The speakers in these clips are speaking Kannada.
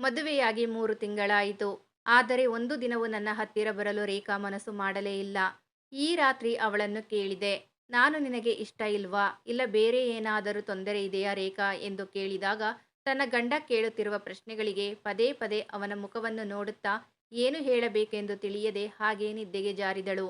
ಮದುವೆಯಾಗಿ ಮೂರು ತಿಂಗಳಾಯಿತು. ಆದರೆ ಒಂದು ದಿನವೂ ನನ್ನ ಹತ್ತಿರ ಬರಲು ರೇಖಾ ಮನಸ್ಸು ಮಾಡಲೇ ಇಲ್ಲ. ಈ ರಾತ್ರಿ ಅವಳನ್ನು ಕೇಳಿದೆ. ನಾನು ನಿನಗೆ ಇಷ್ಟ ಇಲ್ವಾ? ಇಲ್ಲ ಬೇರೆ ಏನಾದರೂ ತೊಂದರೆ ಇದೆಯಾ ರೇಖಾ? ಎಂದು ಕೇಳಿದಾಗ ತನ್ನ ಗಂಡ ಕೇಳುತ್ತಿರುವ ಪ್ರಶ್ನೆಗಳಿಗೆ ಪದೇ ಪದೇ ಅವನ ಮುಖವನ್ನು ನೋಡುತ್ತಾ ಏನು ಹೇಳಬೇಕೆಂದು ತಿಳಿಯದೆ ಹಾಗೇ ನಿದ್ದೆಗೆ ಜಾರಿದಳು.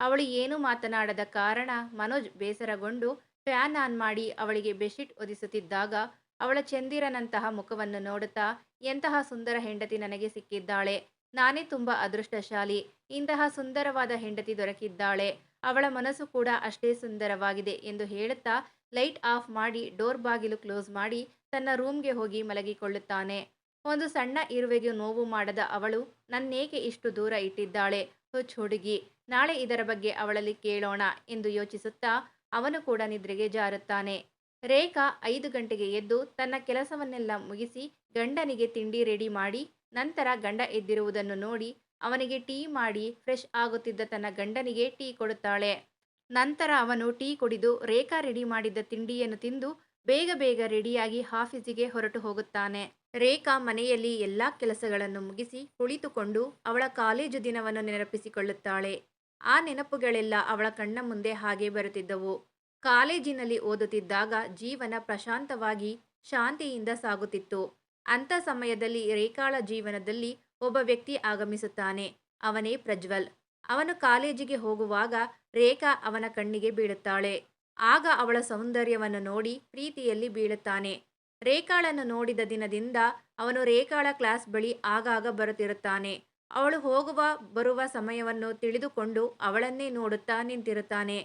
ಅವಳು ಏನು ಮಾತನಾಡದ ಕಾರಣ ಮನೋಜ್ ಬೇಸರಗೊಂಡು ಫ್ಯಾನ್ ಆನ್ ಮಾಡಿ ಅವಳಿಗೆ ಬೆಡ್ಶೀಟ್ ಒದಿಸುತ್ತಿದ್ದಾಗ ಅವಳ ಚಂದಿರನಂತಹ ಮುಖವನ್ನು ನೋಡುತ್ತಾ, ಎಂತಹ ಸುಂದರ ಹೆಂಡತಿ ನನಗೆ ಸಿಕ್ಕಿದ್ದಾಳೆ? ನಾನೇ ತುಂಬ ಅದೃಷ್ಟಶಾಲಿ, ಇಂತಹ ಸುಂದರವಾದ ಹೆಂಡತಿ ದೊರಕಿದ್ದಾಳೆ. ಅವಳ ಮನಸ್ಸು ಕೂಡ ಅಷ್ಟೇ ಸುಂದರವಾಗಿದೆ ಎಂದು ಹೇಳುತ್ತಾ, ಲೈಟ್ ಆಫ್ ಮಾಡಿ ಡೋರ್ ಬಾಗಿಲು ಕ್ಲೋಸ್ ಮಾಡಿ ತನ್ನ ರೂಮ್ಗೆ ಹೋಗಿ ಮಲಗಿಕೊಳ್ಳುತ್ತಾನೆ. ಒಂದು ಸಣ್ಣ ಇರುವೆಗೆ ನೋವು ಮಾಡದ ಅವಳು ನನ್ನೇಕೆ ಇಷ್ಟು ದೂರ ಇಟ್ಟಿದ್ದಾಳೆ? ಹುಚ್ಚ ಹುಡುಗಿ, ನಾಳೆ ಇದರ ಬಗ್ಗೆ ಅವಳಲ್ಲಿ ಕೇಳೋಣ ಎಂದು ಯೋಚಿಸುತ್ತಾ, ಅವನು ಕೂಡ ನಿದ್ರೆಗೆ ಜಾರುತ್ತಾನೆ. ರೇಖಾ ಐದು ಗಂಟೆಗೆ ಎದ್ದು ತನ್ನ ಕೆಲಸವನ್ನೆಲ್ಲ ಮುಗಿಸಿ ಗಂಡನಿಗೆ ತಿಂಡಿ ರೆಡಿ ಮಾಡಿ, ನಂತರ ಗಂಡ ಎದ್ದಿರುವುದನ್ನು ನೋಡಿ ಅವನಿಗೆ ಟೀ ಮಾಡಿ ಫ್ರೆಶ್ ಆಗುತ್ತಿದ್ದ ತನ್ನ ಗಂಡನಿಗೆ ಟೀ ಕೊಡುತ್ತಾಳೆ. ನಂತರ ಅವನು ಟೀ ಕುಡಿದು ರೇಖಾ ರೆಡಿ ಮಾಡಿದ್ದ ತಿಂಡಿಯನ್ನು ತಿಂದು ಬೇಗ ಬೇಗ ರೆಡಿಯಾಗಿ ಆಫೀಸಿಗೆ ಹೊರಟು ಹೋಗುತ್ತಾನೆ. ರೇಖಾ ಮನೆಯಲ್ಲಿ ಎಲ್ಲ ಕೆಲಸಗಳನ್ನು ಮುಗಿಸಿ ಕುಳಿತುಕೊಂಡು ಅವಳ ಕಾಲೇಜು ದಿನವನ್ನು ನೆನಪಿಸಿಕೊಳ್ಳುತ್ತಾಳೆ. ಆ ನೆನಪುಗಳೆಲ್ಲ ಅವಳ ಕಣ್ಣ ಮುಂದೆ ಹಾಗೆ ಬರುತ್ತಿದ್ದವು. ಕಾಲೇಜಿನಲ್ಲಿ ಓದುತ್ತಿದ್ದಾಗ ಜೀವನ ಪ್ರಶಾಂತವಾಗಿ ಶಾಂತಿಯಿಂದ ಸಾಗುತ್ತಿತ್ತು. ಅಂಥ ಸಮಯದಲ್ಲಿ ರೇಖಾಳ ಜೀವನದಲ್ಲಿ ಒಬ್ಬ ವ್ಯಕ್ತಿ ಆಗಮಿಸುತ್ತಾನೆ. ಅವನೇ ಪ್ರಜ್ವಲ್. ಅವನು ಕಾಲೇಜಿಗೆ ಹೋಗುವಾಗ ರೇಖಾ ಅವನ ಕಣ್ಣಿಗೆ ಬೀಳುತ್ತಾಳೆ. ಆಗ ಅವಳ ಸೌಂದರ್ಯವನ್ನು ನೋಡಿ ಪ್ರೀತಿಯಲ್ಲಿ ಬೀಳುತ್ತಾನೆ. ರೇಖಾಳನ್ನು ನೋಡಿದ ದಿನದಿಂದ ಅವನು ರೇಖಾಳ ಕ್ಲಾಸ್ ಬಳಿ ಆಗಾಗ ಬರುತ್ತಿರುತ್ತಾನೆ. ಅವಳು ಹೋಗುವ ಬರುವ ಸಮಯವನ್ನು ತಿಳಿದುಕೊಂಡು ಅವಳನ್ನೇ ನೋಡುತ್ತಾ ನಿಂತಿರುತ್ತಾನೆ.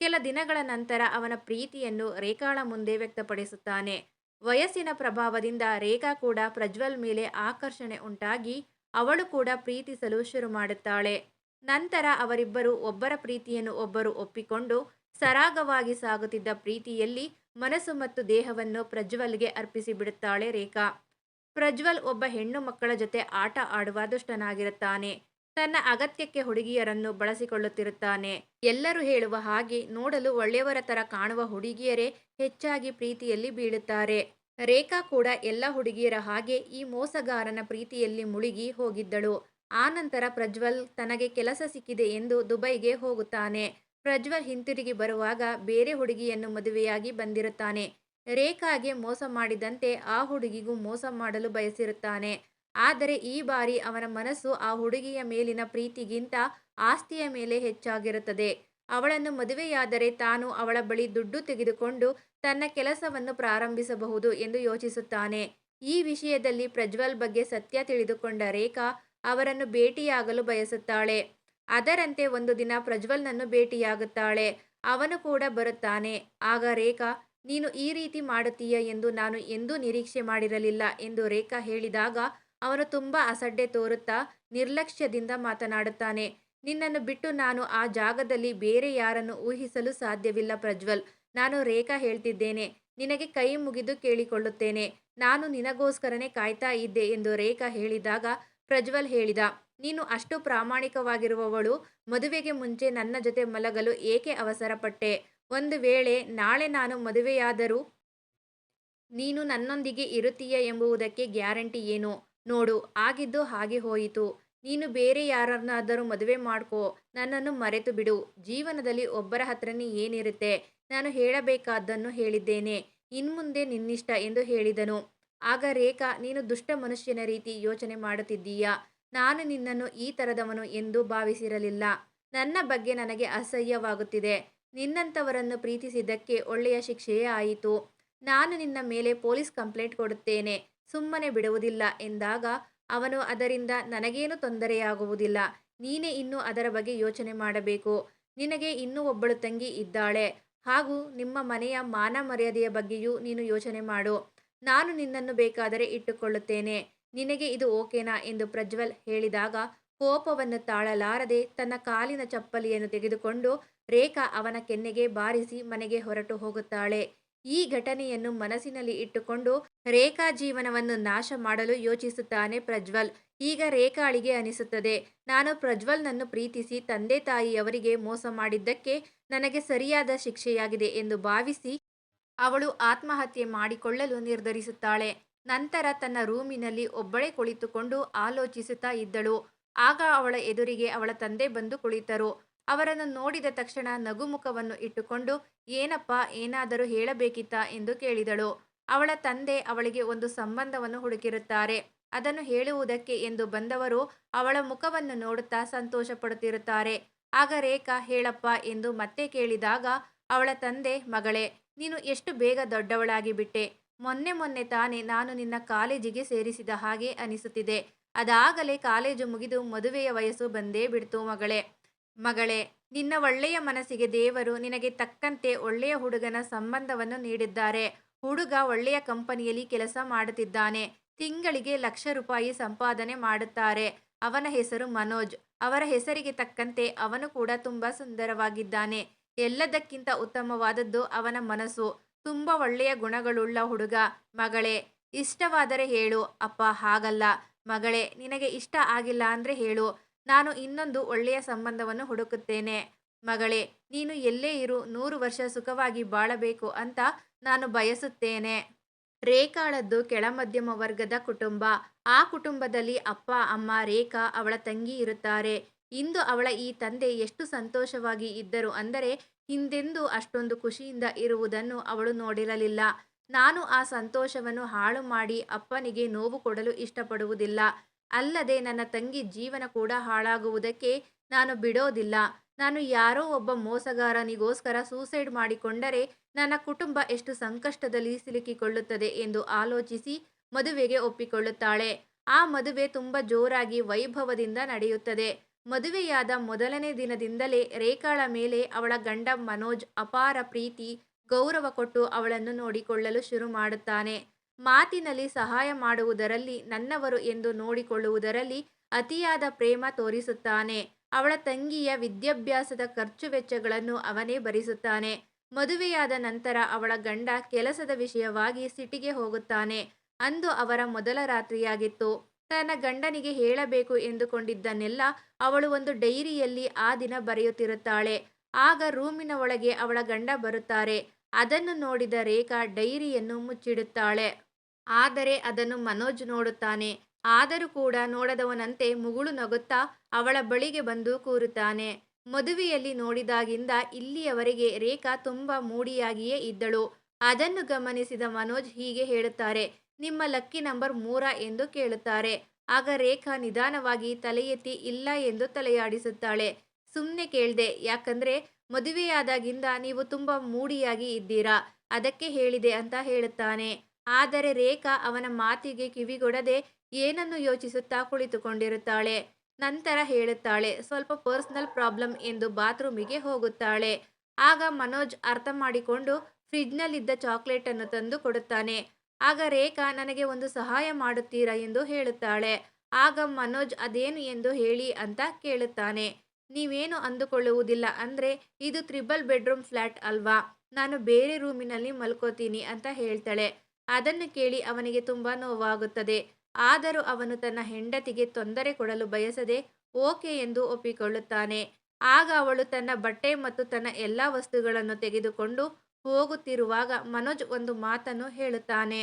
ಕೆಲ ದಿನಗಳ ನಂತರ ಅವನ ಪ್ರೀತಿಯನ್ನು ರೇಖಾಳ ಮುಂದೆ ವ್ಯಕ್ತಪಡಿಸುತ್ತಾನೆ. ವಯಸ್ಸಿನ ಪ್ರಭಾವದಿಂದ ರೇಖಾ ಕೂಡ ಪ್ರಜ್ವಲ್ ಮೇಲೆ ಆಕರ್ಷಣೆ ಉಂಟಾಗಿ ಅವಳು ಕೂಡ ಪ್ರೀತಿಸಲು ಶುರು ಮಾಡುತ್ತಾಳೆ. ನಂತರ ಅವರಿಬ್ಬರು ಒಬ್ಬರ ಪ್ರೀತಿಯನ್ನು ಒಬ್ಬರು ಒಪ್ಪಿಕೊಂಡು ಸರಾಗವಾಗಿ ಸಾಗುತ್ತಿದ್ದ ಪ್ರೀತಿಯಲ್ಲಿ ಮನಸ್ಸು ಮತ್ತು ದೇಹವನ್ನು ಪ್ರಜ್ವಲ್ಗೆ ಅರ್ಪಿಸಿ ಬಿಡುತ್ತಾಳೆ ರೇಖಾ. ಪ್ರಜ್ವಲ್ ಒಬ್ಬ ಹೆಣ್ಣು ಮಕ್ಕಳ ಜೊತೆ ಆಟ ಆಡುವ ದುಷ್ಟನಾಗಿರುತ್ತಾನೆ. ತನ್ನ ಅಗತ್ಯಕ್ಕೆ ಹುಡುಗಿಯರನ್ನು ಬಳಸಿಕೊಳ್ಳುತ್ತಿರುತ್ತಾನೆ. ಎಲ್ಲರೂ ಹೇಳುವ ಹಾಗೆ ನೋಡಲು ಒಳ್ಳೆಯವರ ತರ ಕಾಣುವ ಹುಡುಗಿಯರೇ ಹೆಚ್ಚಾಗಿ ಪ್ರೀತಿಯಲ್ಲಿ ಬೀಳುತ್ತಾರೆ. ರೇಖಾ ಕೂಡ ಎಲ್ಲ ಹುಡುಗಿಯರ ಹಾಗೆ ಈ ಮೋಸಗಾರನ ಪ್ರೀತಿಯಲ್ಲಿ ಮುಳುಗಿ ಹೋಗಿದ್ದಳು. ಆನಂತರ ಪ್ರಜ್ವಲ್ ತನಗೆ ಕೆಲಸ ಸಿಕ್ಕಿದೆ ಎಂದು ದುಬೈಗೆ ಹೋಗುತ್ತಾನೆ. ಪ್ರಜ್ವಲ್ ಹಿಂತಿರುಗಿ ಬರುವಾಗ ಬೇರೆ ಹುಡುಗಿಯನ್ನು ಮದುವೆಯಾಗಿ ಬಂದಿರುತ್ತಾನೆ. ರೇಖಾಗೆ ಮೋಸ ಮಾಡಿದಂತೆ ಆ ಹುಡುಗಿಗೂ ಮೋಸ ಮಾಡಲು ಬಯಸಿರುತ್ತಾನೆ. ಆದರೆ ಈ ಬಾರಿ ಅವನ ಮನಸ್ಸು ಆ ಹುಡುಗಿಯ ಮೇಲಿನ ಪ್ರೀತಿಗಿಂತ ಆಸ್ತಿಯ ಮೇಲೆ ಹೆಚ್ಚಾಗಿರುತ್ತದೆ. ಅವಳನ್ನು ಮದುವೆಯಾದರೆ ತಾನು ಅವಳ ಬಳಿ ದುಡ್ಡು ತೆಗೆದುಕೊಂಡು ತನ್ನ ಕೆಲಸವನ್ನು ಪ್ರಾರಂಭಿಸಬಹುದು ಎಂದು ಯೋಚಿಸುತ್ತಾನೆ. ಈ ವಿಷಯದಲ್ಲಿ ಪ್ರಜ್ವಲ್ ಬಗ್ಗೆ ಸತ್ಯ ತಿಳಿದುಕೊಂಡ ರೇಖಾ ಅವರನ್ನು ಭೇಟಿಯಾಗಲು ಬಯಸುತ್ತಾಳೆ. ಅದರಂತೆ ಒಂದು ದಿನ ಪ್ರಜ್ವಲ್ನನ್ನು ಭೇಟಿಯಾಗುತ್ತಾಳೆ. ಅವನು ಕೂಡ ಬರುತ್ತಾನೆ. ಆಗ ರೇಖಾ, ನೀನು ಈ ರೀತಿ ಮಾಡುತ್ತೀಯ ಎಂದು ನಾನು ಎಂದೂ ನಿರೀಕ್ಷೆ ಮಾಡಿರಲಿಲ್ಲ ಎಂದು ರೇಖಾ ಹೇಳಿದಾಗ ಅವನು ತುಂಬ ಅಸಡ್ಡೆ ತೋರುತ್ತಾ ನಿರ್ಲಕ್ಷ್ಯದಿಂದ ಮಾತನಾಡುತ್ತಾನೆ. ನಿನ್ನನ್ನು ಬಿಟ್ಟು ನಾನು ಆ ಜಾಗದಲ್ಲಿ ಬೇರೆ ಯಾರನ್ನು ಊಹಿಸಲು ಸಾಧ್ಯವಿಲ್ಲ ಪ್ರಜ್ವಲ್. ನಾನು ರೇಖಾ ಹೇಳ್ತಿದ್ದೇನೆ. ನಿನಗೆ ಕೈ ಮುಗಿದು ಕೇಳಿಕೊಳ್ಳುತ್ತೇನೆ. ನಾನು ನಿನಗೋಸ್ಕರನೇ ಕಾಯ್ತಾ ಇದ್ದೆ ಎಂದು ರೇಖಾ ಹೇಳಿದಾಗ ಪ್ರಜ್ವಲ್ ಹೇಳಿದ, ನೀನು ಅಷ್ಟು ಪ್ರಾಮಾಣಿಕವಾಗಿರುವವಳು, ಮದುವೆಗೆ ಮುಂಚೆ ನನ್ನ ಜೊತೆ ಮಲಗಲು ಏಕೆ ಅವಸರಪಟ್ಟೆ? ಒಂದು ವೇಳೆ ನಾಳೆ ನಾನು ಮದುವೆಯಾದರೂ ನೀನು ನನ್ನೊಂದಿಗೆ ಇರುತ್ತೀಯ ಎಂಬುದಕ್ಕೆ ಗ್ಯಾರಂಟಿ ಏನು? ನೋಡು, ಆಗಿದ್ದು ಹಾಗೆ ಹೋಯಿತು. ನೀನು ಬೇರೆ ಯಾರನ್ನಾದರೂ ಮದುವೆ ಮಾಡ್ಕೋ, ನನ್ನನ್ನು ಮರೆತು ಬಿಡು. ಜೀವನದಲ್ಲಿ ಒಬ್ಬರ ಹತ್ರನೇ ಏನಿರುತ್ತೆ? ನಾನು ಹೇಳಬೇಕಾದ್ದನ್ನು ಹೇಳಿದ್ದೇನೆ. ಇನ್ಮುಂದೆ ನಿನ್ನಿಷ್ಟ ಎಂದು ಹೇಳಿದನು. ಆಗ ರೇಖಾ, ನೀನು ದುಷ್ಟ ಮನುಷ್ಯನ ರೀತಿ ಯೋಚನೆ ಮಾಡುತ್ತಿದ್ದೀಯಾ? ನಾನು ನಿನ್ನನ್ನು ಈ ಥರದವನು ಎಂದು ಭಾವಿಸಿರಲಿಲ್ಲ. ನನ್ನ ಬಗ್ಗೆ ನನಗೆ ಅಸಹ್ಯವಾಗುತ್ತಿದೆ. ನಿನ್ನಂಥವರನ್ನು ಪ್ರೀತಿಸಿದ್ದಕ್ಕೆ ಒಳ್ಳೆಯ ಶಿಕ್ಷೆಯೇ ಆಯಿತು. ನಾನು ನಿನ್ನ ಮೇಲೆ ಪೊಲೀಸ್ ಕಂಪ್ಲೇಂಟ್ ಕೊಡುತ್ತೇನೆ. ಸುಮ್ಮನೆ ಬಿಡುವುದಿಲ್ಲ ಎಂದಾಗ ಅವನು ಅದರಿಂದ ನನಗೇನು ತೊಂದರೆಯಾಗುವುದಿಲ್ಲ, ನೀನೇ ಇನ್ನೂ ಅದರ ಬಗ್ಗೆ ಯೋಚನೆ ಮಾಡಬೇಕು. ನಿನಗೆ ಇನ್ನೂ ಒಬ್ಬಳು ತಂಗಿ ಇದ್ದಾಳೆ. ಹಾಗೂ ನಿಮ್ಮ ಮನೆಯ ಮಾನ ಮರ್ಯಾದೆಯ ಬಗ್ಗೆಯೂ ನೀನು ಯೋಚನೆ ಮಾಡು. ನಾನು ನಿನ್ನನ್ನು ಬೇಕಾದರೆ ಇಟ್ಟುಕೊಳ್ಳುತ್ತೇನೆ. ನಿನಗೆ ಇದು ಓಕೆನಾ ಎಂದು ಪ್ರಜ್ವಲ್ ಹೇಳಿದಾಗ ಕೋಪವನ್ನು ತಾಳಲಾರದೆ ತನ್ನ ಕಾಲಿನ ಚಪ್ಪಲಿಯನ್ನು ತೆಗೆದುಕೊಂಡು ರೇಖಾ ಅವನ ಕೆನ್ನೆಗೆ ಬಾರಿಸಿ ಮನೆಗೆ ಹೊರಟು ಹೋಗುತ್ತಾಳೆ. ಈ ಘಟನೆಯನ್ನು ಮನಸ್ಸಿನಲ್ಲಿ ಇಟ್ಟುಕೊಂಡು ರೇಖಾ ಜೀವನವನ್ನು ನಾಶ ಮಾಡಲು ಯೋಚಿಸುತ್ತಾನೆ ಪ್ರಜ್ವಲ್. ಈಗ ರೇಖಾಳಿಗೆ ಅನಿಸುತ್ತದೆ. ನಾನು ಪ್ರಜ್ವಲ್ನನ್ನು ಪ್ರೀತಿಸಿ ತಂದೆ ತಾಯಿಯವರಿಗೆ ಮೋಸ ಮಾಡಿದ್ದಕ್ಕೆ ನನಗೆ ಸರಿಯಾದ ಶಿಕ್ಷೆಯಾಗಿದೆ ಎಂದು ಭಾವಿಸಿ ಅವಳು ಆತ್ಮಹತ್ಯೆ ಮಾಡಿಕೊಳ್ಳಲು ನಿರ್ಧರಿಸುತ್ತಾಳೆ. ನಂತರ ತನ್ನ ರೂಮಿನಲ್ಲಿ ಒಬ್ಬಳೇ ಕುಳಿತುಕೊಂಡು ಆಲೋಚಿಸುತ್ತಾ ಇದ್ದಳು. ಆಗ ಅವಳ ಎದುರಿಗೆ ಅವಳ ತಂದೆ ಬಂದು ಕುಳಿತರು. ಅವರನ್ನು ನೋಡಿದ ತಕ್ಷಣ ನಗುಮುಖವನ್ನು ಇಟ್ಟುಕೊಂಡು, ಏನಪ್ಪ, ಏನಾದರೂ ಹೇಳಬೇಕಿತ್ತಾ? ಎಂದು ಕೇಳಿದಳು. ಅವಳ ತಂದೆ ಅವಳಿಗೆ ಒಂದು ಸಂಬಂಧವನ್ನು ಹುಡುಕಿರುತ್ತಾರೆ. ಅದನ್ನು ಹೇಳುವುದಕ್ಕೆ ಎಂದು ಬಂದವರು ಅವಳ ಮುಖವನ್ನು ನೋಡುತ್ತಾ ಸಂತೋಷ ಪಡುತ್ತಿರುತ್ತಾರೆ ಆಗ ರೇಖಾ, ಹೇಳಪ್ಪ ಎಂದು ಮತ್ತೆ ಕೇಳಿದಾಗ ಅವಳ ತಂದೆ, ಮಗಳೇ, ನೀನು ಎಷ್ಟು ಬೇಗ ದೊಡ್ಡವಳಾಗಿ ಬಿಟ್ಟೆ. ಮೊನ್ನೆ ಮೊನ್ನೆ ತಾನೇ ನಾನು ನಿನ್ನ ಕಾಲೇಜಿಗೆ ಸೇರಿಸಿದ ಹಾಗೆ ಅನಿಸುತ್ತಿದೆ. ಅದಾಗಲೇ ಕಾಲೇಜು ಮುಗಿದು ಮದುವೆಯ ವಯಸ್ಸು ಬಂದೇ ಬಿಡ್ತು ಮಗಳೇ. ಮಗಳೇ, ನಿನ್ನ ಒಳ್ಳೆಯ ಮನಸ್ಸಿಗೆ ದೇವರು ನಿನಗೆ ತಕ್ಕಂತೆ ಒಳ್ಳೆಯ ಹುಡುಗನ ಸಂಬಂಧವನ್ನು ನೀಡಿದ್ದಾರೆ. ಹುಡುಗ ಒಳ್ಳೆಯ ಕಂಪನಿಯಲ್ಲಿ ಕೆಲಸ ಮಾಡುತ್ತಿದ್ದಾನೆ. ತಿಂಗಳಿಗೆ ಲಕ್ಷ ರೂಪಾಯಿ ಸಂಪಾದನೆ ಮಾಡುತ್ತಾರೆ. ಅವನ ಹೆಸರು ಮನೋಜ್. ಅವರ ಹೆಸರಿಗೆ ತಕ್ಕಂತೆ ಅವನು ಕೂಡ ತುಂಬಾ ಸುಂದರವಾಗಿದ್ದಾನೆ. ಎಲ್ಲದಕ್ಕಿಂತ ಉತ್ತಮವಾದದ್ದು ಅವನ ಮನಸ್ಸು. ತುಂಬ ಒಳ್ಳೆಯ ಗುಣಗಳುಳ್ಳ ಹುಡುಗ. ಮಗಳೇ, ಇಷ್ಟವಾದರೆ ಹೇಳು, ಅಪ್ಪ, ಹಾಗಲ್ಲ. ಮಗಳೇ, ನಿನಗೆ ಇಷ್ಟ ಆಗಿಲ್ಲ ಅಂದರೆ ಹೇಳು. ನಾನು ಇನ್ನೊಂದು ಒಳ್ಳೆಯ ಸಂಬಂಧವನ್ನು ಹುಡುಕುತ್ತೇನೆ. ಮಗಳೇ, ನೀನು ಎಲ್ಲೇ ಇರು, ನೂರು ವರ್ಷ ಸುಖವಾಗಿ ಬಾಳಬೇಕು ಅಂತ ನಾನು ಬಯಸುತ್ತೇನೆ. ರೇಖಾಳದ್ದು ಕೆಳಮಧ್ಯಮ ವರ್ಗದ ಕುಟುಂಬ. ಆ ಕುಟುಂಬದಲ್ಲಿ ಅಪ್ಪ, ಅಮ್ಮ, ರೇಖಾ ಅವಳ ತಂಗಿ ಇರುತ್ತಾರೆ. ಇಂದು ಅವಳ ಈ ತಂದೆ ಎಷ್ಟು ಸಂತೋಷವಾಗಿ ಇದ್ದರು ಅಂದರೆ ಹಿಂದೆಂದೂ ಅಷ್ಟೊಂದು ಖುಷಿಯಿಂದ ಇರುವುದನ್ನು ಅವಳು ನೋಡಿರಲಿಲ್ಲ. ನಾನು ಆ ಸಂತೋಷವನ್ನು ಹಾಳು ಮಾಡಿ ಅಪ್ಪನಿಗೆ ನೋವು ಕೊಡಲು ಇಷ್ಟಪಡುವುದಿಲ್ಲ. ಅಲ್ಲದೆ ನನ್ನ ತಂಗಿ ಜೀವನ ಕೂಡ ಹಾಳಾಗುವುದಕ್ಕೆ ನಾನು ಬಿಡೋದಿಲ್ಲ. ನಾನು ಯಾರೋ ಒಬ್ಬ ಮೋಸಗಾರನಿಗೋಸ್ಕರ ಸೂಸೈಡ್ ಮಾಡಿಕೊಂಡರೆ ನನ್ನ ಕುಟುಂಬ ಎಷ್ಟು ಸಂಕಷ್ಟದಲ್ಲಿ ಸಿಲುಕಿಕೊಳ್ಳುತ್ತದೆ ಎಂದು ಆಲೋಚಿಸಿ ಮದುವೆಗೆ ಒಪ್ಪಿಕೊಳ್ಳುತ್ತಾಳೆ. ಆ ಮದುವೆ ತುಂಬ ಜೋರಾಗಿ ವೈಭವದಿಂದ ನಡೆಯುತ್ತದೆ. ಮದುವೆಯಾದ ಮೊದಲನೇ ದಿನದಿಂದಲೇ ರೇಖಾಳ ಮೇಲೆ ಅವಳ ಗಂಡ ಮನೋಜ್ ಅಪಾರ ಪ್ರೀತಿ, ಗೌರವ ಕೊಟ್ಟು ಅವಳನ್ನು ನೋಡಿಕೊಳ್ಳಲು ಶುರು ಮಾಡುತ್ತಾನೆ. ಮಾತಿನಲ್ಲಿ ಸಹಾಯ ಮಾಡುವುದರಲ್ಲಿ ನನ್ನವರು ಎಂದು ನೋಡಿಕೊಳ್ಳುವುದರಲ್ಲಿ ಅತಿಯಾದ ಪ್ರೇಮ ತೋರಿಸುತ್ತಾನೆ. ಅವಳ ತಂಗಿಯ ವಿದ್ಯಾಭ್ಯಾಸದ ಖರ್ಚು ವೆಚ್ಚಗಳನ್ನು ಅವನೇ ಭರಿಸುತ್ತಾನೆ. ಮದುವೆಯಾದ ನಂತರ ಅವಳ ಗಂಡ ಕೆಲಸದ ವಿಷಯವಾಗಿ ಸಿಟಿಗೆ ಹೋಗುತ್ತಾನೆ. ಅಂದು ಅವರ ಮೊದಲ ರಾತ್ರಿಯಾಗಿತ್ತು. ತನ್ನ ಗಂಡನಿಗೆ ಹೇಳಬೇಕು ಎಂದುಕೊಂಡಿದ್ದನ್ನೆಲ್ಲ ಅವಳು ಒಂದು ಡೈರಿಯಲ್ಲಿ ಆ ದಿನ ಬರೆಯುತ್ತಿರುತ್ತಾಳೆ. ಆಗ ರೂಮಿನ ಒಳಗೆ ಅವಳ ಗಂಡ ಬರುತ್ತಾರೆ. ಅದನ್ನು ನೋಡಿದ ರೇಖಾ ಡೈರಿಯನ್ನು ಮುಚ್ಚಿಡುತ್ತಾಳೆ. ಆದರೆ ಅದನ್ನು ಮನೋಜ್ ನೋಡುತ್ತಾನೆ. ಆದರೂ ಕೂಡ ನೋಡದವನಂತೆ ಮುಗುಳು ನಗುತ್ತಾ ಅವಳ ಬಳಿಗೆ ಬಂದು ಕೂರುತ್ತಾನೆ. ಮದುವೆಯಲ್ಲಿ ನೋಡಿದಾಗಿಂದ ಇಲ್ಲಿಯವರೆಗೆ ರೇಖಾ ತುಂಬ ಮೂಡಿಯಾಗಿಯೇ ಇದ್ದಳು. ಅದನ್ನು ಗಮನಿಸಿದ ಮನೋಜ್ ಹೀಗೆ ಹೇಳುತ್ತಾರೆ, ನಿಮ್ಮ ಲಕ್ಕಿ ನಂಬರ್ ಮೂರ ಎಂದು ಕೇಳುತ್ತಾರೆ. ಆಗ ರೇಖಾ ನಿಧಾನವಾಗಿ ತಲೆ ಇಲ್ಲ ಎಂದು ತಲೆಯಾಡಿಸುತ್ತಾಳೆ. ಸುಮ್ಮನೆ ಕೇಳಿದೆ, ಯಾಕಂದ್ರೆ ಮದುವೆಯಾದಾಗಿಂದ ನೀವು ತುಂಬ ಮೂಡಿಯಾಗಿ ಇದ್ದೀರಾ. ಅದಕ್ಕೆ ಹೇಳಿದೆ ಅಂತ ಹೇಳುತ್ತಾನೆ. ಆದರೆ ರೇಖಾ ಅವನ ಮಾತಿಗೆ ಕಿವಿಗೊಡದೆ ಏನನ್ನು ಯೋಚಿಸುತ್ತಾ ಕುಳಿತುಕೊಂಡಿರುತ್ತಾಳೆ. ನಂತರ ಹೇಳುತ್ತಾಳೆ, ಸ್ವಲ್ಪ ಪರ್ಸನಲ್ ಪ್ರಾಬ್ಲಮ್ ಎಂದು ಬಾತ್ರೂಮಿಗೆ ಹೋಗುತ್ತಾಳೆ. ಆಗ ಮನೋಜ್ ಅರ್ಥ ಮಾಡಿಕೊಂಡು ಫ್ರಿಡ್ಜ್ನಲ್ಲಿದ್ದ ಚಾಕ್ಲೇಟನ್ನು ತಂದು ಕೊಡುತ್ತಾನೆ. ಆಗ ರೇಖಾ, ನನಗೆ ಒಂದು ಸಹಾಯ ಮಾಡುತ್ತೀರಾ? ಎಂದು ಹೇಳುತ್ತಾಳೆ. ಆಗ ಮನೋಜ್, ಅದೇನು ಎಂದು ಹೇಳಿ ಅಂತ ಕೇಳುತ್ತಾನೆ. ನೀವೇನು ಅಂದುಕೊಳ್ಳುವುದಿಲ್ಲ, ಅಂದರೆ ಇದು ತ್ರಿಬಲ್ ಬೆಡ್ರೂಮ್ ಫ್ಲ್ಯಾಟ್ ಅಲ್ವಾ? ನಾನು ಬೇರೆ ರೂಮಿನಲ್ಲಿ ಮಲ್ಕೋತೀನಿ ಅಂತ ಹೇಳ್ತಾಳೆ. ಅದನ್ನು ಕೇಳಿ ಅವನಿಗೆ ತುಂಬ ನೋವಾಗುತ್ತದೆ. ಆದರೂ ಅವನು ತನ್ನ ಹೆಂಡತಿಗೆ ತೊಂದರೆ ಕೊಡಲು ಬಯಸದೆ ಓಕೆ ಎಂದು ಒಪ್ಪಿಕೊಳ್ಳುತ್ತಾನೆ. ಆಗ ಅವಳು ತನ್ನ ಬಟ್ಟೆ ಮತ್ತು ತನ್ನ ಎಲ್ಲ ವಸ್ತುಗಳನ್ನು ತೆಗೆದುಕೊಂಡು ಹೋಗುತ್ತಿರುವಾಗ ಮನೋಜ್ ಒಂದು ಮಾತನ್ನು ಹೇಳುತ್ತಾನೆ.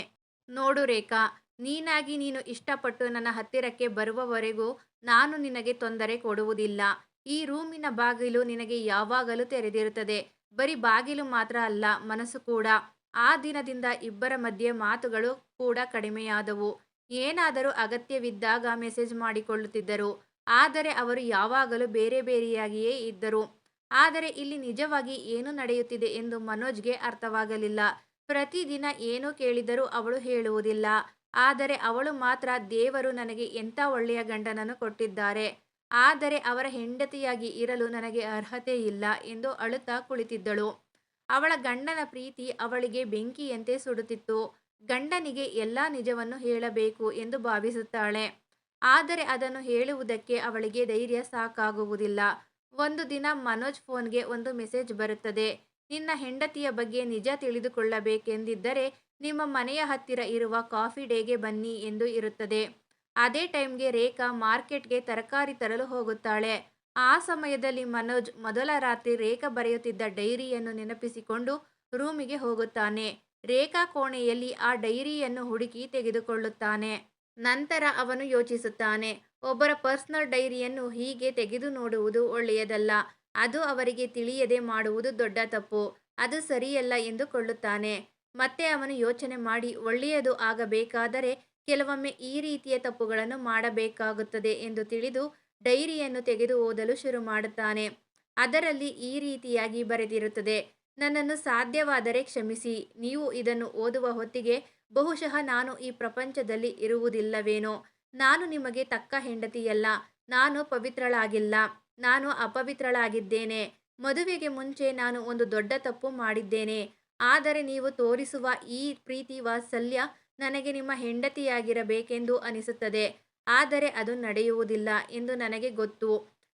ನೋಡು ರೇಖಾ, ನೀನಾಗಿ ನೀನು ಇಷ್ಟಪಟ್ಟು ನನ್ನ ಹತ್ತಿರಕ್ಕೆ ಬರುವವರೆಗೂ ನಾನು ನಿನಗೆ ತೊಂದರೆ ಕೊಡುವುದಿಲ್ಲ. ಈ ರೂಮಿನ ಬಾಗಿಲು ನಿನಗೆ ಯಾವಾಗಲೂ ತೆರೆದಿರುತ್ತದೆ. ಬರೀ ಬಾಗಿಲು ಮಾತ್ರ ಅಲ್ಲ, ಮನಸ್ಸು ಕೂಡ. ಆ ದಿನದಿಂದ ಇಬ್ಬರ ಮಧ್ಯೆ ಮಾತುಗಳು ಕೂಡ ಕಡಿಮೆಯಾದವು. ಏನಾದರೂ ಅಗತ್ಯವಿದ್ದಾಗ ಮೆಸೇಜ್ ಮಾಡಿಕೊಳ್ಳುತ್ತಿದ್ದರು. ಆದರೆ ಅವರು ಯಾವಾಗಲೂ ಬೇರೆ ಬೇರೆಯಾಗಿಯೇ ಇದ್ದರು. ಆದರೆ ಇಲ್ಲಿ ನಿಜವಾಗಿ ಏನು ನಡೆಯುತ್ತಿದೆ ಎಂದು ಮನೋಜ್ಗೆ ಅರ್ಥವಾಗಲಿಲ್ಲ. ಪ್ರತಿದಿನ ಏನು ಕೇಳಿದರೂ ಅವಳು ಹೇಳುವುದಿಲ್ಲ. ಆದರೆ ಅವಳು ಮಾತ್ರ ದೇವರು ನನಗೆ ಎಂಥ ಒಳ್ಳೆಯ ಗಂಡನನ್ನು ಕೊಟ್ಟಿದ್ದಾರೆ. ಆದರೆ ಅವರ ಹೆಂಡತಿಯಾಗಿ ಇರಲು ನನಗೆ ಅರ್ಹತೆ ಇಲ್ಲ ಎಂದು ಅಳುತ್ತಾ ಕುಳಿತಿದ್ದಳು. ಅವಳ ಗಂಡನ ಪ್ರೀತಿ ಅವಳಿಗೆ ಬೆಂಕಿಯಂತೆ ಸುಡುತ್ತಿತ್ತು. ಗಂಡನಿಗೆ ಎಲ್ಲ ನಿಜವನ್ನು ಹೇಳಬೇಕು ಎಂದು ಭಾವಿಸುತ್ತಾಳೆ. ಆದರೆ ಅದನ್ನು ಹೇಳುವುದಕ್ಕೆ ಅವಳಿಗೆ ಧೈರ್ಯ ಸಾಕಾಗುವುದಿಲ್ಲ. ಒಂದು ದಿನ ಮನೋಜ್ ಫೋನ್ಗೆ ಒಂದು ಮೆಸೇಜ್ ಬರುತ್ತದೆ. ನಿನ್ನ ಹೆಂಡತಿಯ ಬಗ್ಗೆ ನಿಜ ತಿಳಿದುಕೊಳ್ಳಬೇಕೆಂದಿದ್ದರೆ ನಿಮ್ಮ ಮನೆಯ ಹತ್ತಿರ ಇರುವ ಕಾಫಿ ಡೇಗೆ ಬನ್ನಿ ಎಂದು ಇರುತ್ತದೆ. ಅದೇ ಟೈಮ್ಗೆ ರೇಖಾ ಮಾರ್ಕೆಟ್ಗೆ ತರಕಾರಿ ತರಲು ಹೋಗುತ್ತಾಳೆ. ಆ ಸಮಯದಲ್ಲಿ ಮನೋಜ್ ಮೊದಲ ರಾತ್ರಿ ರೇಖಾ ಬರೆಯುತ್ತಿದ್ದ ಡೈರಿಯನ್ನು ನೆನಪಿಸಿಕೊಂಡು ರೂಮಿಗೆ ಹೋಗುತ್ತಾನೆ. ರೇಖಾ ಕೋಣೆಯಲ್ಲಿ ಆ ಡೈರಿಯನ್ನು ಹುಡುಕಿ ತೆಗೆದುಕೊಳ್ಳುತ್ತಾನೆ. ನಂತರ ಅವನು ಯೋಚಿಸುತ್ತಾನೆ, ಒಬ್ಬರ ಪರ್ಸನಲ್ ಡೈರಿಯನ್ನು ಹೀಗೆ ತೆಗೆದು ನೋಡುವುದು ಒಳ್ಳೆಯದಲ್ಲ. ಅದು ಅವರಿಗೆ ತಿಳಿಯದೆ ಮಾಡುವುದು ದೊಡ್ಡ ತಪ್ಪು. ಅದು ಸರಿಯಲ್ಲ ಎಂದುಕೊಳ್ಳುತ್ತಾನೆ. ಮತ್ತೆ ಅವನು ಯೋಚನೆ ಮಾಡಿ, ಒಳ್ಳೆಯದು ಆಗಬೇಕಾದರೆ ಕೆಲವೊಮ್ಮೆ ಈ ರೀತಿಯ ತಪ್ಪುಗಳನ್ನು ಮಾಡಬೇಕಾಗುತ್ತದೆ ಎಂದು ತಿಳಿದು ಡೈರಿಯನ್ನು ತೆಗೆದು ಓದಲು ಶುರು ಮಾಡುತ್ತಾನೆ. ಅದರಲ್ಲಿ ಈ ರೀತಿಯಾಗಿ ಬರೆದಿರುತ್ತದೆ, ನನ್ನನ್ನು ಸಾಧ್ಯವಾದರೆ ಕ್ಷಮಿಸಿ, ನೀವು ಇದನ್ನು ಓದುವ ಹೊತ್ತಿಗೆ ಬಹುಶಃ ನಾನು ಈ ಪ್ರಪಂಚದಲ್ಲಿ ಇರುವುದಿಲ್ಲವೇನೋ. ನಾನು ನಿಮಗೆ ತಕ್ಕ ಹೆಂಡತಿಯಲ್ಲ, ನಾನು ಪವಿತ್ರಳಾಗಿಲ್ಲ, ನಾನು ಅಪವಿತ್ರಳಾಗಿದ್ದೇನೆ. ಮದುವೆಗೆ ಮುಂಚೆ ನಾನು ಒಂದು ದೊಡ್ಡ ತಪ್ಪು ಮಾಡಿದ್ದೇನೆ. ಆದರೆ ನೀವು ತೋರಿಸುವ ಈ ಪ್ರೀತಿ ವಾತ್ಸಲ್ಯ ನನಗೆ ನಿಮ್ಮ ಹೆಂಡತಿಯಾಗಿರಬೇಕೆಂದು ಅನಿಸುತ್ತದೆ. ಆದರೆ ಅದು ನಡೆಯುವುದಿಲ್ಲ ಎಂದು ನನಗೆ ಗೊತ್ತು.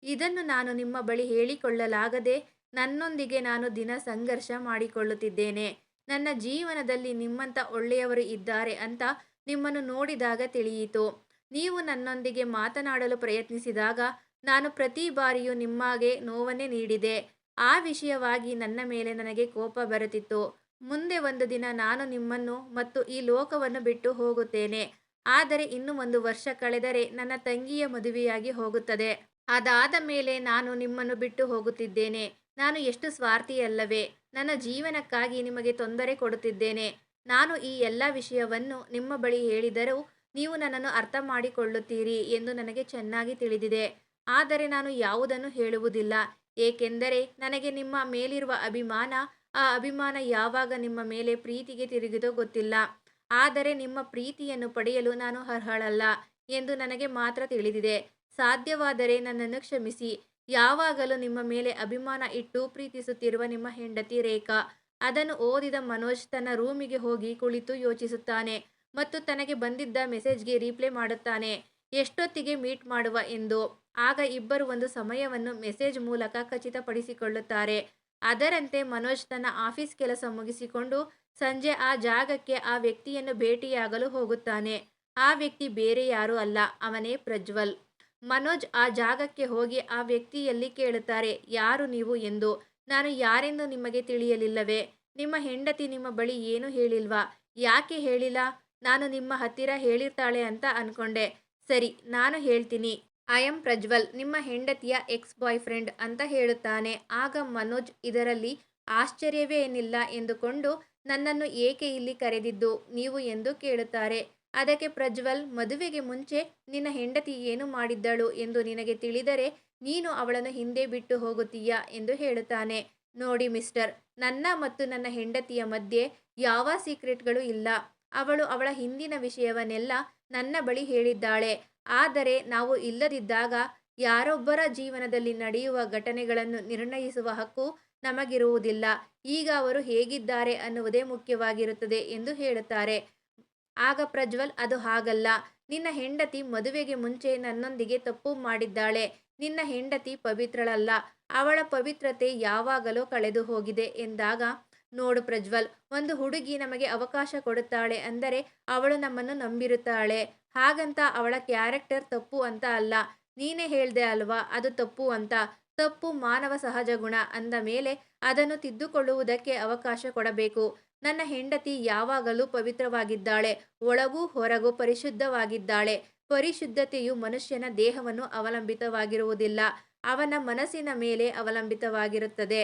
ಇದನ್ನು ನಾನು ನಿಮ್ಮ ಬಳಿ ಹೇಳಿಕೊಳ್ಳಲಾಗದೆ ನನ್ನೊಂದಿಗೆ ನಾನು ದಿನ ಸಂಘರ್ಷ ಮಾಡಿಕೊಳ್ಳುತ್ತಿದ್ದೇನೆ. ನನ್ನ ಜೀವನದಲ್ಲಿ ನಿಮ್ಮಂಥ ಒಳ್ಳೆಯವರು ಇದ್ದಾರೆ ಅಂತ ನಿಮ್ಮನ್ನು ನೋಡಿದಾಗ ತಿಳಿಯಿತು. ನೀವು ನನ್ನೊಂದಿಗೆ ಮಾತನಾಡಲು ಪ್ರಯತ್ನಿಸಿದಾಗ ನಾನು ಪ್ರತಿ ಬಾರಿಯೂ ನಿಮ್ಮಾಗೆ ನೋವನ್ನೇ ನೀಡಿದೆ. ಆ ವಿಷಯವಾಗಿ ನನ್ನ ಮೇಲೆ ನನಗೆ ಕೋಪ ಬರುತ್ತಿತ್ತು. ಮುಂದೆ ಒಂದು ದಿನ ನಾನು ನಿಮ್ಮನ್ನು ಮತ್ತು ಈ ಲೋಕವನ್ನು ಬಿಟ್ಟು ಹೋಗುತ್ತೇನೆ. ಆದರೆ ಇನ್ನು ಒಂದು ವರ್ಷ ಕಳೆದರೆ ನನ್ನ ತಂಗಿಯ ಮದುವೆಯಾಗಿ ಹೋಗುತ್ತದೆ. ಅದಾದ ಮೇಲೆ ನಾನು ನಿಮ್ಮನ್ನು ಬಿಟ್ಟು ಹೋಗುತ್ತಿದ್ದೇನೆ. ನಾನು ಎಷ್ಟು ಸ್ವಾರ್ಥಿಯಲ್ಲವೇ. ನನ್ನ ಜೀವನಕ್ಕಾಗಿ ನಿಮಗೆ ತೊಂದರೆ ಕೊಡುತ್ತಿದ್ದೇನೆ. ನಾನು ಈ ಎಲ್ಲ ವಿಷಯವನ್ನು ನಿಮ್ಮ ಬಳಿ ಹೇಳಿದರೂ ನೀವು ನನ್ನನ್ನು ಅರ್ಥ ಮಾಡಿಕೊಳ್ಳುತ್ತೀರಿ ಎಂದು ನನಗೆ ಚೆನ್ನಾಗಿ ತಿಳಿದಿದೆ. ಆದರೆ ನಾನು ಯಾವುದನ್ನು ಹೇಳುವುದಿಲ್ಲ. ಏಕೆಂದರೆ ನನಗೆ ನಿಮ್ಮ ಮೇಲಿರುವ ಅಭಿಮಾನ, ಆ ಅಭಿಮಾನ ಯಾವಾಗ ನಿಮ್ಮ ಮೇಲೆ ಪ್ರೀತಿಗೆ ತಿರುಗಿದೋ ಗೊತ್ತಿಲ್ಲ. ಆದರೆ ನಿಮ್ಮ ಪ್ರೀತಿಯನ್ನು ಪಡೆಯಲು ನಾನು ಅರ್ಹಳಲ್ಲ ಎಂದು ನನಗೆ ಮಾತ್ರ ತಿಳಿದಿದೆ. ಸಾಧ್ಯವಾದರೆ ನನ್ನನ್ನು ಕ್ಷಮಿಸಿ. ಯಾವಾಗಲೂ ನಿಮ್ಮ ಮೇಲೆ ಅಭಿಮಾನ ಇಟ್ಟು ಪ್ರೀತಿಸುತ್ತಿರುವ ನಿಮ್ಮ ಹೆಂಡತಿ ರೇಖಾ. ಅದನ್ನು ಓದಿದ ಮನೋಜ್ ತನ್ನ ರೂಮಿಗೆ ಹೋಗಿ ಕುಳಿತು ಯೋಚಿಸುತ್ತಾನೆ ಮತ್ತು ತನಗೆ ಬಂದಿದ್ದ ಮೆಸೇಜ್ಗೆ ರೀಪ್ಲೈ ಮಾಡುತ್ತಾನೆ. ಎಷ್ಟೊತ್ತಿಗೆ ಮೀಟ್ ಮಾಡುವ ಎಂದು. ಆಗ ಇಬ್ಬರು ಒಂದು ಸಮಯವನ್ನು ಮೆಸೇಜ್ ಮೂಲಕ ಖಚಿತಪಡಿಸಿಕೊಳ್ಳುತ್ತಾರೆ. ಅದರಂತೆ ಮನೋಜ್ ತನ್ನ ಆಫೀಸ್ ಕೆಲಸ ಮುಗಿಸಿಕೊಂಡು ಸಂಜೆ ಆ ಜಾಗಕ್ಕೆ ಆ ವ್ಯಕ್ತಿಯನ್ನು ಭೇಟಿಯಾಗಲು ಹೋಗುತ್ತಾನೆ. ಆ ವ್ಯಕ್ತಿ ಬೇರೆ ಯಾರೂ ಅಲ್ಲ, ಅವನೇ ಪ್ರಜ್ವಲ್. ಮನೋಜ್ ಆ ಜಾಗಕ್ಕೆ ಹೋಗಿ ಆ ವ್ಯಕ್ತಿಯಲ್ಲಿ ಕೇಳುತ್ತಾರೆ, ಯಾರು ನೀವು ಎಂದು? ನಾನು ಯಾರೆಂದು ನಿಮಗೆ ತಿಳಿಯಲಿಲ್ಲವೇ? ನಿಮ್ಮ ಹೆಂಡತಿ ನಿಮ್ಮ ಬಳಿ ಏನು ಹೇಳಿಲ್ವಾ? ಯಾಕೆ ಹೇಳಿಲ್ಲ? ನಾನು ನಿಮ್ಮ ಹತ್ತಿರ ಹೇಳಿರ್ತಾಳೆ ಅಂತ ಅನ್ಕೊಂಡೆ. ಸರಿ, ನಾನು ಹೇಳ್ತೀನಿ. ಐ ಎಂ ಪ್ರಜ್ವಲ್, ನಿಮ್ಮ ಹೆಂಡತಿಯ ಎಕ್ಸ್ ಬಾಯ್ ಫ್ರೆಂಡ್ ಅಂತ ಹೇಳುತ್ತಾನೆ. ಆಗ ಮನೋಜ್, ಇದರಲ್ಲಿ ಆಶ್ಚರ್ಯವೇ ಏನಿಲ್ಲ ಎಂದುಕೊಂಡು ನನ್ನನ್ನು ಏಕೆ ಇಲ್ಲಿ ಕರೆದಿದ್ದು ನೀವು ಎಂದು ಕೇಳುತ್ತಾರೆ. ಅದಕ್ಕೆ ಪ್ರಜ್ವಲ್, ಮದುವೆಗೆ ಮುಂಚೆ ನಿನ್ನ ಹೆಂಡತಿ ಏನು ಮಾಡಿದ್ದಳು ಎಂದು ನಿನಗೆ ತಿಳಿದರೆ ನೀನು ಅವಳನ್ನು ಹಿಂದೆ ಬಿಟ್ಟು ಹೋಗುತ್ತೀಯಾ ಎಂದು ಹೇಳುತ್ತಾನೆ. ನೋಡಿ ಮಿಸ್ಟರ್, ನನ್ನ ಮತ್ತು ನನ್ನ ಹೆಂಡತಿಯ ಮಧ್ಯೆ ಯಾವ ಸೀಕ್ರೆಟ್ಗಳು ಇಲ್ಲ. ಅವಳು ಅವಳ ಹಿಂದಿನ ವಿಷಯವನ್ನೆಲ್ಲ ನನ್ನ ಬಳಿ ಹೇಳಿದ್ದಾಳೆ. ಆದರೆ ನಾವು ಇಲ್ಲದಿದ್ದಾಗ ಯಾರೊಬ್ಬರ ಜೀವನದಲ್ಲಿ ನಡೆಯುವ ಘಟನೆಗಳನ್ನು ನಿರ್ಣಯಿಸುವ ಹಕ್ಕು ನಮಗಿರುವುದಿಲ್ಲ. ಈಗ ಅವರು ಹೇಗಿದ್ದಾರೆ ಅನ್ನುವುದೇ ಮುಖ್ಯವಾಗಿರುತ್ತದೆ ಎಂದು ಹೇಳುತ್ತಾರೆ. ಆಗ ಪ್ರಜ್ವಲ್, ಅದು ಹಾಗಲ್ಲ. ನಿನ್ನ ಹೆಂಡತಿ ಮದುವೆಗೆ ಮುಂಚೆ ನನ್ನೊಂದಿಗೆ ತಪ್ಪು ಮಾಡಿದ್ದಾಳೆ. ನಿನ್ನ ಹೆಂಡತಿ ಪವಿತ್ರಳಲ್ಲ. ಅವಳ ಪವಿತ್ರತೆ ಯಾವಾಗಲೂ ಕಳೆದು ಹೋಗಿದೆ ಎಂದಾಗ, ನೋಡು ಪ್ರಜ್ವಲ್, ಒಂದು ಹುಡುಗಿ ನಮಗೆ ಅವಕಾಶ ಕೊಡುತ್ತಾಳೆ ಅಂದರೆ ಅವಳು ನಮ್ಮನ್ನು ನಂಬಿರುತ್ತಾಳೆ. ಹಾಗಂತ ಅವಳ ಕ್ಯಾರೆಕ್ಟರ್ ತಪ್ಪು ಅಂತ ಅಲ್ಲ. ನೀನೇ ಹೇಳ್ದೆ ಅಲ್ವಾ, ಅದು ತಪ್ಪು ಅಂತ. ತಪ್ಪು ಮಾನವ ಸಹಜ ಗುಣ ಅಂದ ಮೇಲೆ ಅದನ್ನು ತಿದ್ದುಕೊಳ್ಳುವುದಕ್ಕೆ ಅವಕಾಶ ಕೊಡಬೇಕು. ನನ್ನ ಹೆಂಡತಿ ಯಾವಾಗಲೂ ಪವಿತ್ರವಾಗಿದ್ದಾಳೆ, ಒಳಗೂ ಹೊರಗೂ ಪರಿಶುದ್ಧವಾಗಿದ್ದಾಳೆ. ಪರಿಶುದ್ಧತೆಯು ಮನುಷ್ಯನ ದೇಹವನ್ನು ಅವಲಂಬಿತವಾಗಿರುವುದಿಲ್ಲ, ಅವನ ಮನಸ್ಸಿನ ಮೇಲೆ ಅವಲಂಬಿತವಾಗಿರುತ್ತದೆ.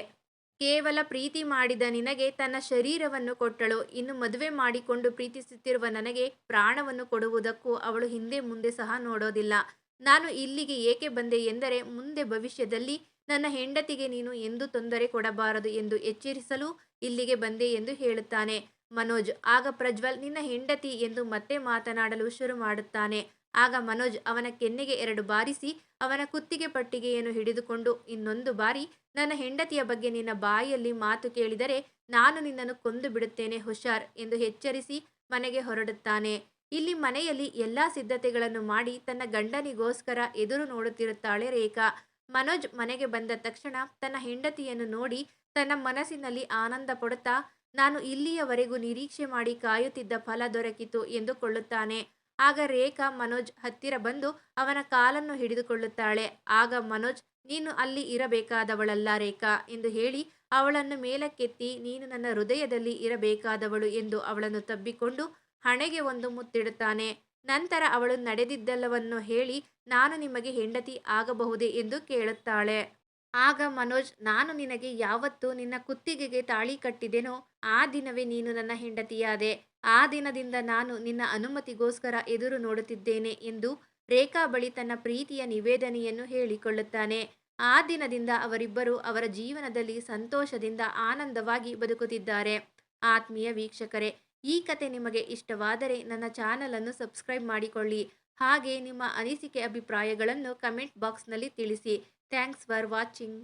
ಕೇವಲ ಪ್ರೀತಿ ಮಾಡಿದ ನಿನಗೆ ತನ್ನ ಶರೀರವನ್ನು ಕೊಟ್ಟಳು, ಇನ್ನು ಮದುವೆ ಮಾಡಿಕೊಂಡು ಪ್ರೀತಿಸುತ್ತಿರುವ ನನಗೆ ಪ್ರಾಣವನ್ನು ಕೊಡುವುದಕ್ಕೂ ಅವಳು ಹಿಂದೆ ಮುಂದೆ ಸಹ ನೋಡೋದಿಲ್ಲ. ನಾನು ಇಲ್ಲಿಗೆ ಏಕೆ ಬಂದೆ ಎಂದರೆ ಮುಂದೆ ಭವಿಷ್ಯದಲ್ಲಿ ನನ್ನ ಹೆಂಡತಿಗೆ ನೀನು ಎಂದೂ ತೊಂದರೆ ಕೊಡಬಾರದು ಎಂದು ಎಚ್ಚರಿಸಲು ಇಲ್ಲಿಗೆ ಬಂದೆ ಎಂದು ಹೇಳುತ್ತಾನೆ. ಮನೋಜ್, ಆಗ ಪ್ರಜ್ವಲ್ ನಿನ್ನ ಹೆಂಡತಿ ಎಂದು ಮತ್ತೆ ಮಾತನಾಡಲು ಶುರು ಮಾಡುತ್ತಾನೆ. ಆಗ ಮನೋಜ್ ಅವನ ಕೆನ್ನೆಗೆ ಎರಡು ಬಾರಿಸಿ ಅವನ ಕುತ್ತಿಗೆ ಪಟ್ಟಿಗೆಯನ್ನು ಹಿಡಿದುಕೊಂಡು ಇನ್ನೊಂದು ಬಾರಿ, ನನ್ನ ಹೆಂಡತಿಯ ಬಗ್ಗೆ ನಿನ್ನ ಬಾಯಲ್ಲಿ ಮಾತು ಕೇಳಿದರೆ ನಾನು ನಿನ್ನನ್ನು ಕೊಂದು ಬಿಡುತ್ತೇನೆ ಹುಷಾರ್ ಎಂದು ಎಚ್ಚರಿಸಿ ಮನೆಗೆ ಹೊರಡುತ್ತಾನೆ. ಇಲ್ಲಿ ಮನೆಯಲ್ಲಿ ಎಲ್ಲಾ ಸಿದ್ಧತೆಗಳನ್ನು ಮಾಡಿ ತನ್ನ ಗಂಡನಿಗೋಸ್ಕರ ಎದುರು ನೋಡುತ್ತಿರುತ್ತಾಳೆ ರೇಖಾ. ಮನೋಜ್ ಮನೆಗೆ ಬಂದ ತಕ್ಷಣ ತನ್ನ ಹೆಂಡತಿಯನ್ನು ನೋಡಿ ತನ್ನ ಮನಸ್ಸಿನಲ್ಲಿ ಆನಂದ ಪಡುತ್ತಾ, ನಾನು ಇಲ್ಲಿಯವರೆಗೂ ನಿರೀಕ್ಷೆ ಮಾಡಿ ಕಾಯುತ್ತಿದ್ದ ಫಲ ದೊರಕಿತು ಎಂದುಕೊಳ್ಳುತ್ತಾನೆ. ಆಗ ರೇಖಾ ಮನೋಜ್ ಹತ್ತಿರ ಬಂದು ಅವನ ಕಾಲನ್ನು ಹಿಡಿದುಕೊಳ್ಳುತ್ತಾಳೆ. ಆಗ ಮನೋಜ್, ನೀನು ಅಲ್ಲಿ ಇರಬೇಕಾದವಳಲ್ಲ ರೇಖಾ ಎಂದು ಹೇಳಿ ಅವಳನ್ನು ಮೇಲಕ್ಕೆತ್ತಿ, ನೀನು ನನ್ನ ಹೃದಯದಲ್ಲಿ ಇರಬೇಕಾದವಳು ಎಂದು ಅವಳನ್ನು ತಬ್ಬಿಕೊಂಡು ಹಣೆಗೆ ಒಂದು ಮುತ್ತಿಡುತ್ತಾನೆ. ನಂತರ ಅವಳು ನಡೆದಿದ್ದೆಲ್ಲವನ್ನು ಹೇಳಿ ನಾನು ನಿಮಗೆ ಹೆಂಡತಿ ಆಗಬಹುದೇ ಎಂದು ಕೇಳುತ್ತಾಳೆ. ಆಗ ಮನೋಜ್, ನಾನು ನಿನಗೆ ಯಾವತ್ತು ನಿನ್ನ ಕುತ್ತಿಗೆಗೆ ತಾಳಿ ಕಟ್ಟಿದೆನೋ ಆ ದಿನವೇ ನೀನು ನನ್ನ ಹೆಂಡತಿಯಾದೆ. ಆ ದಿನದಿಂದ ನಾನು ನಿನ್ನ ಅನುಮತಿಗೋಸ್ಕರ ಎದುರು ನೋಡುತ್ತಿದ್ದೇನೆ ಎಂದು ರೇಖಾ ಬಳಿ ತನ್ನ ಪ್ರೀತಿಯ ನಿವೇದನೆಯನ್ನು ಹೇಳಿಕೊಳ್ಳುತ್ತಾನೆ. ಆ ದಿನದಿಂದ ಅವರಿಬ್ಬರು ಅವರ ಜೀವನದಲ್ಲಿ ಸಂತೋಷದಿಂದ ಆನಂದವಾಗಿ ಬದುಕುತ್ತಿದ್ದಾರೆ. ಆತ್ಮೀಯ ವೀಕ್ಷಕರೇ ಈ ಕತೆ ನಿಮಗೆ ಇಷ್ಟವಾದರೆ ನನ್ನ ಚಾನಲನ್ನು ಸಬ್ಸ್ಕ್ರೈಬ್ ಮಾಡಿಕೊಳ್ಳಿ. ಹಾಗೆ ನಿಮ್ಮ ಅನಿಸಿಕೆ ಅಭಿಪ್ರಾಯಗಳನ್ನು ಕಮೆಂಟ್ ಬಾಕ್ಸ್ನಲ್ಲಿ ತಿಳಿಸಿ. Thanks for watching.